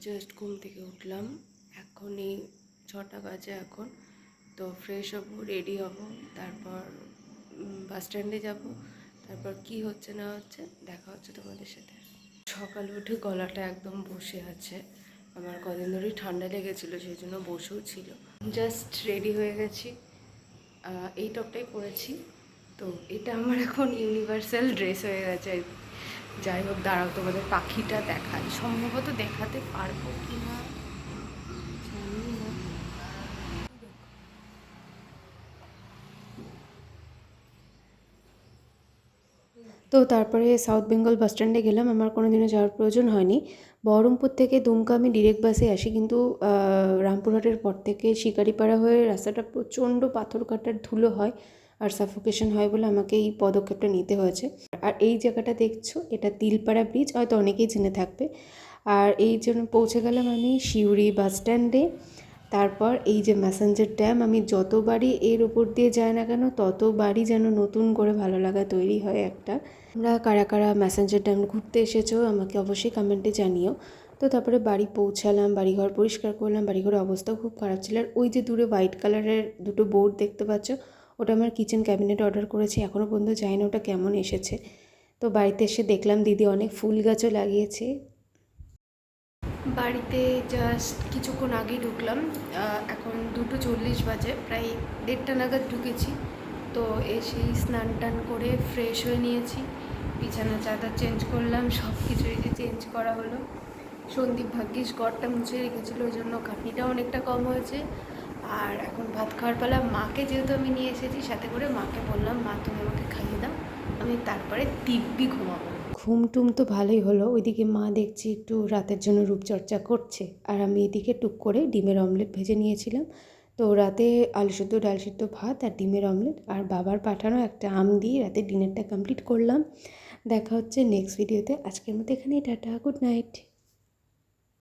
Just ঘুম থেকে উঠলাম। এখনই ছটা বাজে এখন। তো ফ্রেশ হব রেডি হব। তারপর বাস স্ট্যান্ডে যাব। তারপর কি হচ্ছে, না হচ্ছে, দেখা হচ্ছে তোমাদের সাথে। সকালে উঠে গলাটা একদম বসে আছে। আমার কদিন ধরেই ঠান্ডা লেগেছিলো, সেই জন্য বসেও ছিল। জাস্ট রেডি হয়ে গেছি। এই টপটাই পরেছি। তো এটা আমার এখন ইউনিভার্সাল ড্রেস হয়ে গেছে। আর। যাই হোক, দাঁড়াও, তোমাদের পাখিটা দেখাই। সম্ভবত দেখাতে পারব কি না। তো তারপরে সাউথ বেঙ্গল বাস স্ট্যান্ডে গেলাম। আমার কোনো দিনও যাওয়ার প্রয়োজন হয়নি। বহরমপুর থেকে দুমকা আমি ডিরেক্ট বাসে আসি, কিন্তু রামপুরহাটের পর থেকে শিকারিপাড়া হয়ে রাস্তাটা প্রচণ্ড পাথর কাটার ধুলো হয় আর সাফোকেশন হয় বলে আমাকে এই পদক্ষেপটা নিতে হয়েছে। আর এই জায়গাটা দেখছ, এটা তিলপাড়া ব্রিজ হয়তো অনেকেই জেনে থাকবে। আর এই জন্য পৌঁছে গেলাম আমি সিউড়ি বাস স্ট্যান্ডে তারপর এই যে ম্যাসেঞ্জার ড্যাম আমি যতবারই এর উপর দিয়ে যাই না কেন, ততবারই যেন নতুন করে ভালো লাগা তৈরি হয় একটা। আমরা কারা কারা ম্যাসেঞ্জার ড্যাম ঘুরতে এসেছ, আমাকে অবশ্যই কমেন্টে জানিও। তো তারপরে বাড়ি পৌঁছালাম, বাড়িঘর পরিষ্কার করলাম, বাড়িঘরের অবস্থাও খুব খারাপ ছিল। আর ওই যে দূরে হোয়াইট কালারের দুটো বোর্ড দেখতে পাচ্ছ ওটা আমার কিচেন ক্যাবিনেট অর্ডার করেছি এখনও পর্যন্ত জানি না ওটা কেমন এসেছে। তো বাড়িতে এসে দেখলাম দিদি অনেক ফুল গাছও লাগিয়েছে। বাড়িতে জাস্ট কিছুক্ষণ আগেই ঢুকলাম এখন দুটো চল্লিশ বাজে, প্রায় দেড়টা নাগাদ ঢুকেছি। তো এসেই স্নান টান করে ফ্রেশ হয়ে নিয়েছি, বিছানা চাদর চেঞ্জ করলাম সব কিছু এই যে চেঞ্জ করা হলো। সন্দীপ ভাগ্যিস ঘরটা মুছে রেখেছিলো, ওই জন্য কাঁপিটাও অনেকটা কম হয়েছে। আর এখন ভাত খাওয়ার পালা মাকে যেহেতু আমি নিয়ে এসেছি, সাথে করে মাকে বললাম, মা, তুমি আমাকে খাইয়ে দাও, আমি তারপরে দিব্যি ঘুমাবো। ঘুম টুম তো ভালোই হলো। ওইদিকে মা দেখছি একটু রাতের জন্য রূপচর্চা করছে। আর আমি এদিকে টুক করে ডিমের অমলেট ভেজে নিয়েছিলাম। তো রাতে আলু সিদ্ধ, ডাল সিদ্ধ, ভাত আর ডিমের অমলেট। আর বাবার পাঠানো একটা আম দিয়ে রাতে ডিনারটা কমপ্লিট করলাম। দেখা হচ্ছে নেক্সট ভিডিওতে। আজকের মতো এখানেই, টাটা, গুড নাইট।